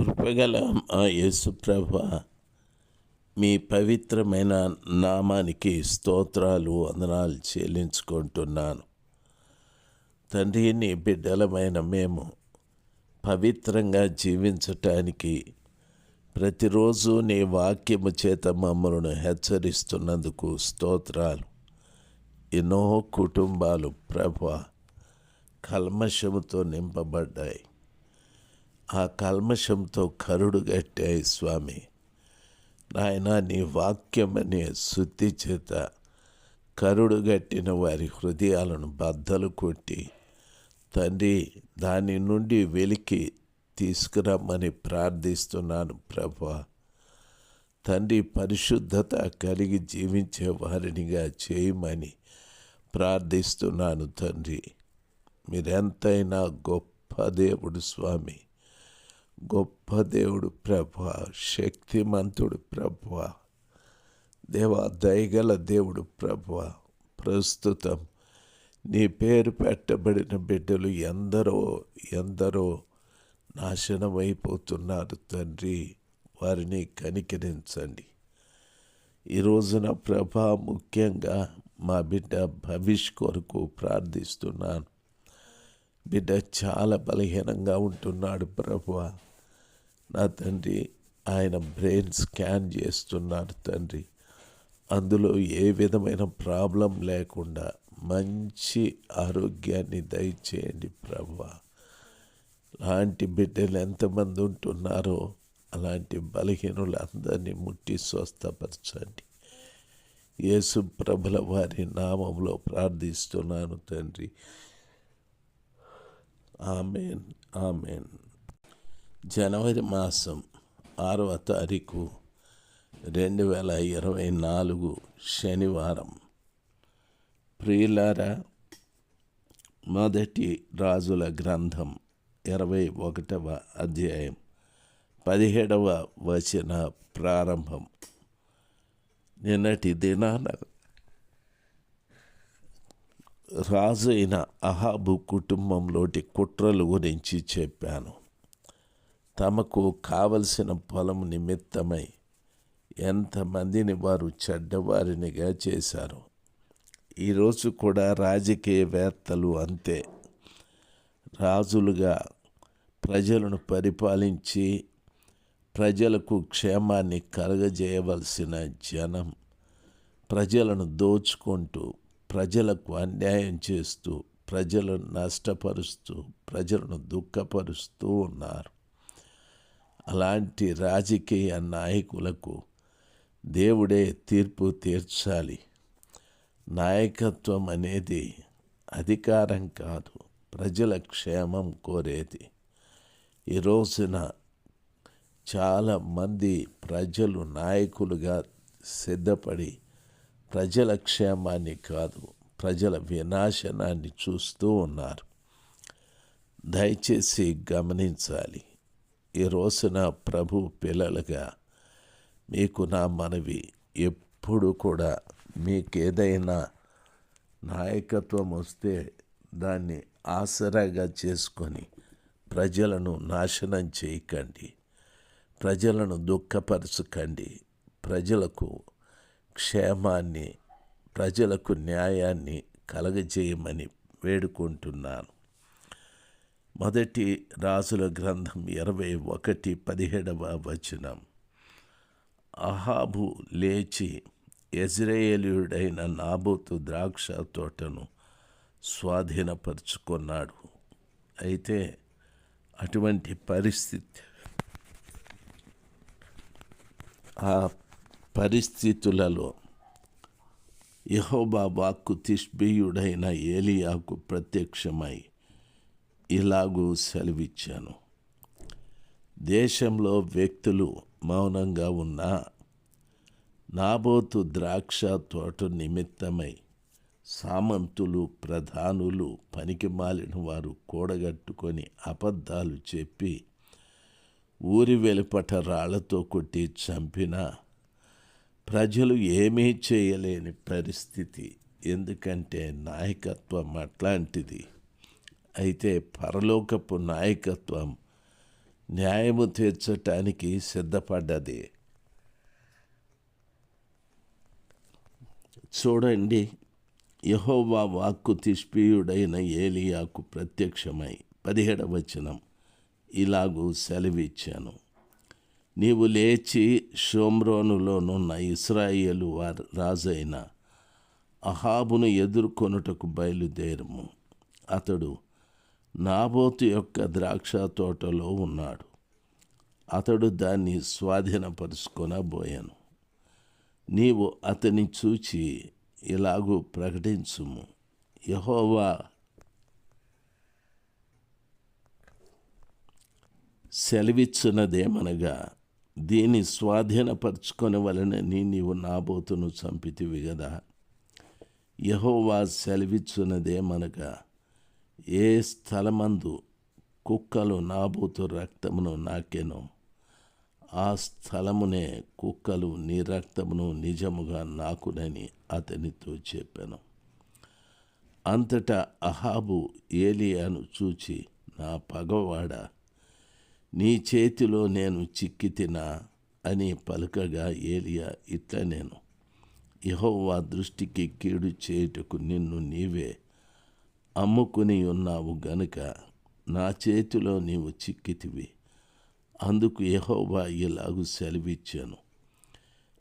కృపగల మా యేసుప్రభ మీ పవిత్రమైన నామానికి స్తోత్రాలు వందనాలు చెల్లించుకుంటున్నాను. తండ్రి నీ బిడ్డలమైన మేము పవిత్రంగా జీవించటానికి ప్రతిరోజు నీ వాక్యము చేత మమ్మల్ని హెచ్చరిస్తున్నందుకు స్తోత్రాలు. ఎన్నో కుటుంబాలు ప్రభ కల్మషముతో నింపబడ్డాయి. ఆ కల్మషంతో కరుడు కట్టాయి స్వామి నాయన నీ వాక్యమనే శుద్ధి చేత కరుడుగట్టిన వారి హృదయాలను బద్దలు కొట్టి తండ్రి దాని నుండి వెలికి తీసుకురమ్మని ప్రార్థిస్తున్నాను ప్రభా. తండ్రి పరిశుద్ధత కలిగి జీవించే వారినిగా చేయమని ప్రార్థిస్తున్నాను తండ్రి. మీరెంతైనా గొప్ప దేవుడు స్వామి. గొప్ప దేవుడు ప్రభ శక్తిమంతుడు ప్రభ. దేవా దయగల దేవుడు ప్రభ. ప్రస్తుతం నీ పేరు పెట్టబడిన బిడ్డలు ఎందరో ఎందరో నాశనమైపోతున్నారు తండ్రి. వారిని కనికరించండి. ఈ రోజున ప్రభ ముఖ్యంగా మా బిడ్డ భవిష్ కొరకు ప్రార్థిస్తున్నాను. బిడ్డ చాలా బలహీనంగా ఉంటున్నాడు ప్రభు. నా తండ్రి ఆయన బ్రెయిన్ స్కాన్ చేస్తున్నారు తండ్రి. అందులో ఏ విధమైన ప్రాబ్లం లేకుండా మంచి ఆరోగ్యాన్ని దయచేయండి ప్రభు. అలాంటి బిడ్డలు ఎంతమంది ఉంటున్నారో అలాంటి బలహీనులు అందరినీ ముట్టి స్వస్థపరచండి. యేసు ప్రభుల వారి నామంలో ప్రార్థిస్తున్నాను తండ్రి. Amen amen. జనవరి మాసం ఆరవ తారీఖు రెండు వేల ఇరవై నాలుగు శనివారం. ప్రియులారా మొదటి రాజుల గ్రంథం ఇరవై ఒకటవ అధ్యాయం పదిహేడవ వచన ప్రారంభం. నిన్నటి దినాన రాజు అయిన అహాబు కుటుంబంలోటి కుట్రలు గురించి చెప్పాను. తమకు కావలసిన పొలం నిమిత్తమై ఎంతమందిని వారు చెడ్డవారినిగా చేశారు. ఈరోజు కూడా రాజకీయవేత్తలు అంతే. రాజులుగా ప్రజలను పరిపాలించి ప్రజలకు క్షేమాన్ని కలగజేయవలసిన జనం ప్రజలను దోచుకుంటూ ప్రజలకు అన్యాయం చేస్తూ ప్రజలను నష్టపరుస్తూ ప్రజలను దుఃఖపరుస్తూ ఉన్నారు. అలాంటి రాజకీయ నాయకులకు దేవుడే తీర్పు తీర్చాలి. నాయకత్వం అనేది అధికారం కాదు ప్రజల క్షేమం కోరేది. ఈ రోజున చాలామంది ప్రజలు నాయకులుగా సిద్ధపడి ప్రజల క్షేమాన్ని కాదు ప్రజల వినాశనాన్ని చూస్తూ ఉన్నారు. దయచేసి గమనించాలి. ఈ రోజున ప్రభు పిల్లలుగా మీకు నా మనవి ఎప్పుడు కూడా మీకు ఏదైనా నాయకత్వం వస్తే దాన్ని ఆసరాగా చేసుకొని ప్రజలను నాశనం చేయకండి. ప్రజలను దుఃఖపరచకండి. ప్రజలకు క్షేమాన్ని ప్రజలకు న్యాయాన్ని కలగజేయమని వేడుకుంటున్నాను. మొదటి రాజుల గ్రంథం ఇరవై ఒకటి పదిహేడవ వచనం. అహాబు లేచి ఎజ్రాయేలీయుడైన నాబోతు ద్రాక్ష తోటను స్వాధీనపరుచుకున్నాడు. అయితే అటువంటి పరిస్థితి ఆ పరిస్థితులలో యహోబా వాక్కు తిష్బీయుడైన ఏలియాకు ప్రత్యక్షమై ఇలాగూ సెలవిచ్చాను. దేశంలో వ్యక్తులు మౌనంగా ఉన్నా నాబోతు ద్రాక్ష తోట నిమిత్తమై సామంతులు ప్రధానులు పనికి మాలిన వారు కూడగట్టుకొని అబద్ధాలు చెప్పి ఊరి వెలుపట రాళ్ళతో కొట్టి చంపినా ప్రజలు ఏమీ చేయలేని పరిస్థితి. ఎందుకంటే నాయకత్వం అట్లాంటిది. అయితే పరలోకపు నాయకత్వం న్యాయము తీర్చటానికి సిద్ధపడ్డది. చూడండి యహోవా వాక్కు తిష్పీయుడైన ఏలియాకు ప్రత్యక్షమై పదిహేడవచనం ఇలాగూ సెలవిచ్చాను. నీవు లేచి షోమ్రోనులోనున్న ఇస్రాయేలు వారి రాజైన అహాబును ఎదుర్కొనుటకు బయలుదేరము. అతడు నాబోతు యొక్క ద్రాక్ష తోటలో ఉన్నాడు. అతడు దాన్ని స్వాధీనపరుచుకొనబోయాను. నీవు అతని చూచి ఇలాగూ ప్రకటించుము. యహోవా సెలవిచ్చున్నదేమనగా దీన్ని స్వాధీనపరచుకొనవలనని నీవు నాబోతును చంపితివి కదా యహోవా సెలవిచ్చున్నదేమనగా ఏ స్థలమందు కుక్కలు నాబూతు రక్తమును నాకెనో ఆ స్థలమునే కుక్కలు నీ రక్తమును నిజముగా నాకునని అతనితో చెప్పాను. అంతటా అహాబు ఏలియాను చూచి నా పగవాడ నీ చేతిలో నేను చిక్కి తినా అని పలుకగా ఏలియా ఇట్లా నేను యహోవా దృష్టికి కీడు చేయుటకు నిన్ను నీవే అమ్ముకుని ఉన్నావు గనుక నా చేతిలో నీవు చిక్కితివి. అందుకు యహోబా ఇలాగు సెలవిచ్చాను.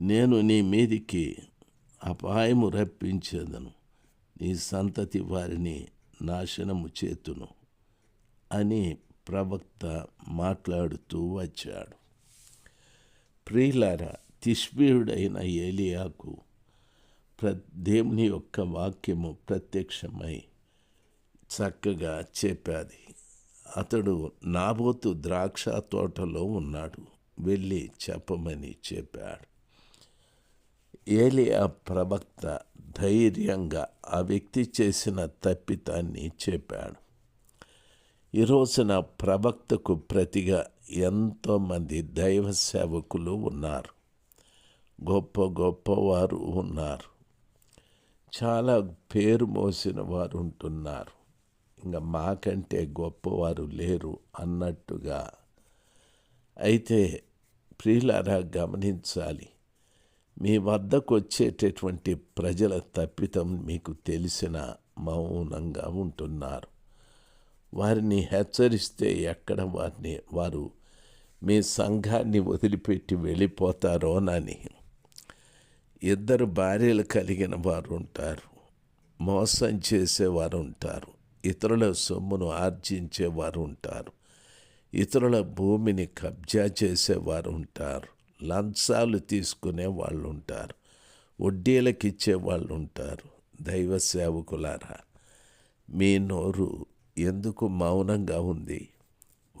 నేను నీ మీదికి అపాయము రప్పించేదను. నీ సంతతి వారిని నాశనము చేతును అని ప్రవక్త మాట్లాడుతూ వచ్చాడు. ప్రియులార తిష్బీయుడైన ఏలియాకు ప్ర దేవుని యొక్క వాక్యము ప్రత్యక్షమై చక్కగా చెప్పాది. అతడు నాబోతు ద్రాక్ష తోటలో ఉన్నాడు. వెళ్ళి చెప్పమని చెప్పాడు. ఏలియా ప్రవక్త ధైర్యంగా ఆ వ్యక్తి చేసిన తప్పితాన్ని చెప్పాడు. ఈ రోజున ప్రవక్తకు ప్రతిగా ఎంతోమంది దైవ సేవకులు ఉన్నారు. గొప్ప గొప్పవారు ఉన్నారు. చాలా పేరు మోసిన వారు ఉంటున్నారు. ఇంకా మాకంటే గొప్పవారు లేరు అన్నట్టుగా. అయితే ప్రియులారా గమనించాలి. మీ వద్దకు వచ్చేటటువంటి ప్రజల తప్పితం మీకు తెలిసిన మౌనంగా ఉంటున్నారు. వారిని హెచ్చరిస్తే ఎక్కడ వారిని వారు మీ సంఘాన్ని వదిలిపెట్టి వెళ్ళిపోతారోనని. ఇద్దరు భార్యలు కలిగిన వారు ఉంటారు మోసం చేసేవారు ఉంటారు ఇతరుల సొమ్మును ఆర్జించేవారు ఉంటారు. ఇతరుల భూమిని కబ్జా చేసేవారు ఉంటారు. లంచాలు తీసుకునే వాళ్ళు ఉంటారు. వడ్డీలకు ఇచ్చే వాళ్ళు ఉంటారు. దైవ సేవకులారా మీ నోరు ఎందుకు మౌనంగా ఉంది?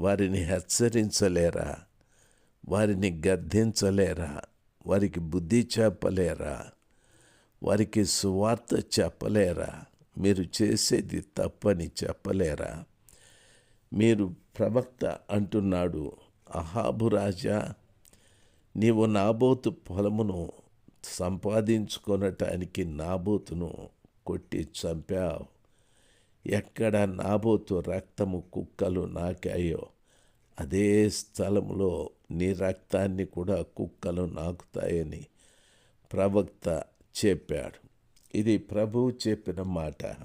వారిని హెచ్చరించలేరా? వారిని గద్దించలేరా? వారికి బుద్ధి చెప్పలేరా? వారికి సువార్త చెప్పలేరా? మీరు చేసేది తప్పని చెప్పలేరా? మీరు ప్రవక్త అంటున్నాడు అహాబు రాజా నీవు నాబోతు పొలమును సంపాదించుకొనటానికి నాబోతును కొట్టి చంపావు. ఎక్కడ నాబోతు రక్తము కుక్కలు నాకాయో అదే స్థలంలో నీ రక్తాన్ని కూడా కుక్కలు నాకుతాయని ప్రవక్త చెప్పాడు. ఇది ప్రభువు చెప్పిన మాట.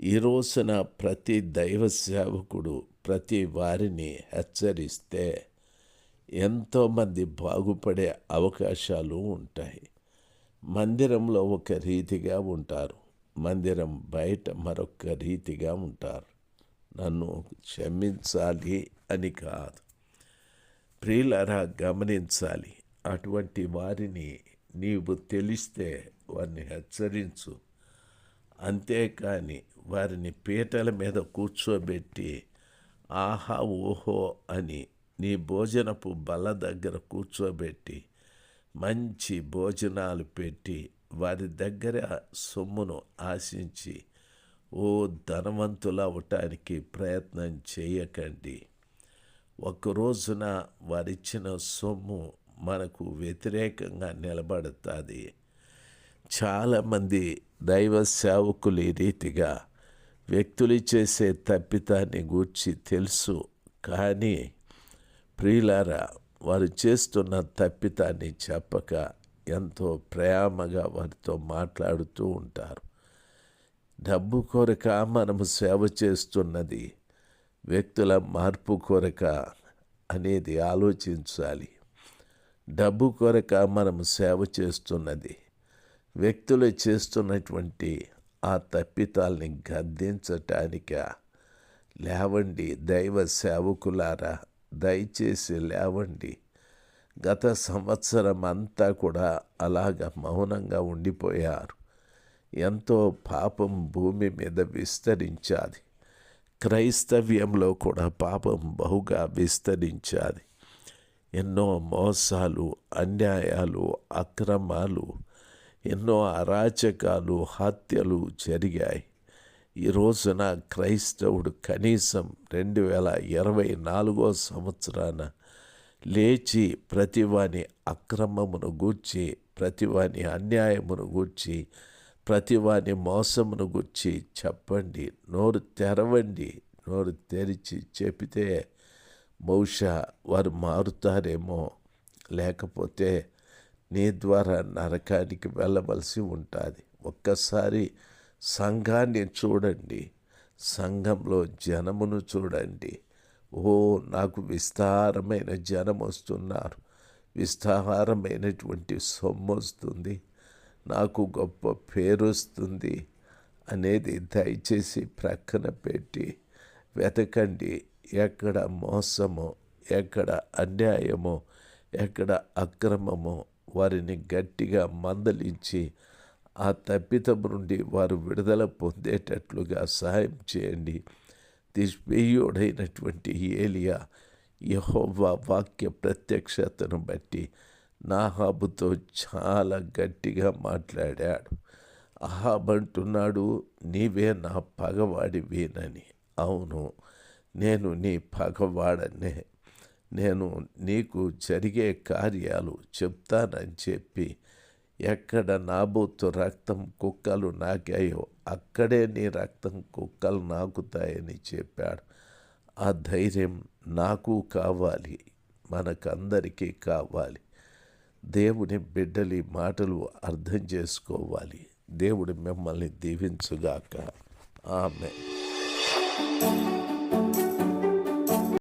ఈ రోజున ప్రతి దైవ సేవకుడు ప్రతి వారిని హెచ్చరిస్తే ఎంతోమంది బాగుపడే అవకాశాలు ఉంటాయి. మందిరంలో ఒక రీతిగా ఉంటారు. మందిరం బయట మరొక రీతిగా ఉంటారు. నన్ను క్షమించాలి అని కాదు. ప్రియులరా గమనించాలి. అటువంటి వారిని నీవు తెలిస్తే వారిని హెచ్చరించు. అంతేకాని వారిని పీటల మీద కూర్చోబెట్టి ఆహా ఓహో అని నీ భోజనపు బల్ల దగ్గర కూర్చోబెట్టి మంచి భోజనాలు పెట్టి వారి దగ్గర సొమ్మును ఆశించి ఓ ధనవంతులు అవటానికి ప్రయత్నం చేయకండి. ఒక రోజున వారిచ్చిన సొమ్ము మనకు వ్యతిరేకంగా నిలబడుతుంది. చాలామంది దైవ సేవకులు ఈ రీతిగా వ్యక్తులు చేసే తప్పితాన్ని గూర్చి తెలుసు. కానీ ప్రియులారా వారు చేస్తున్న తప్పితాన్ని చెప్పక ఎంతో ప్రేమగా వారితో మాట్లాడుతూ ఉంటారు. డబ్బు కొరక మనము సేవ చేస్తున్నది వ్యక్తుల మార్పు కొరక అనేది ఆలోచించాలి. డబ్బు కొరక మనం సేవ చేస్తున్నది వ్యక్తులు చేస్తున్నటువంటి ఆ తప్పితాల్ని గద్దించటానిక? లేవండి దైవ సేవకులారా దయచేసి లేవండి. గత సంవత్సరం అంతా కూడా అలాగ మౌనంగా ఉండిపోయారు. ఎంతో పాపం భూమి మీద విస్తరించాది. క్రైస్తవ్యంలో కూడా పాపం బహుగా విస్తరించాది. ఎన్నో మోసాలు అన్యాయాలు అక్రమాలు ఎన్నో అరాచకాలు హత్యలు జరిగాయి. ఈ రోజున క్రైస్తవుడు కనీసం రెండు వేల ఇరవై నాలుగో సంవత్సరాన లేచి ప్రతివాని అక్రమమును గూర్చి ప్రతివాని అన్యాయమును గూర్చి ప్రతివాని మోసమును గూర్చి చెప్పండి నోరు తెరవండి నోరు తెరిచి చెబితే బహుశా వారు మారుతారేమో. లేకపోతే నీ ద్వారా నరకానికి వెళ్ళవలసి ఉంటుంది. ఒక్కసారి సంఘాన్ని చూడండి. సంఘంలో జనమును చూడండి. ఓ నాకు విస్తారమైన జనం వస్తున్నారు. విస్తారమైనటువంటి సొమ్ము వస్తుంది. నాకు గొప్ప పేరు వస్తుంది. అనేది దయచేసి ప్రక్కన పెట్టి వెతకండి. ఎక్కడ మోసమో ఎక్కడ అన్యాయమో ఎక్కడ అక్రమమో వారిని గట్టిగా మందలించి ఆ తప్పితం నుండి వారు విడుదల పొందేటట్లుగా సహాయం చేయండి. దిష్పేయుడైనటువంటి ఏలియా యహోవా వాక్య ప్రత్యక్షతను బట్టి నాహాబుతో చాలా గట్టిగా మాట్లాడాడు. అహాబ్ అంటున్నాడు నీవే నా పగవాడివేనని. అవును నేను నీ పగవాడనే. నేను నీకు జరిగే కార్యాలు చెప్తానని చెప్పి ఎక్కడ నాబోతు రక్తం కుక్కలు నాకాయో అక్కడే నీ రక్తం కుక్కలు నాకుతాయని చెప్పాడు. ఆ ధైర్యం నాకు కావాలి మనకందరికీ కావాలి. దేవుని బిడ్డలి మాటలు అర్థం చేసుకోవాలి. దేవుడు మిమ్మల్ని దీవించుగాక. ఆమె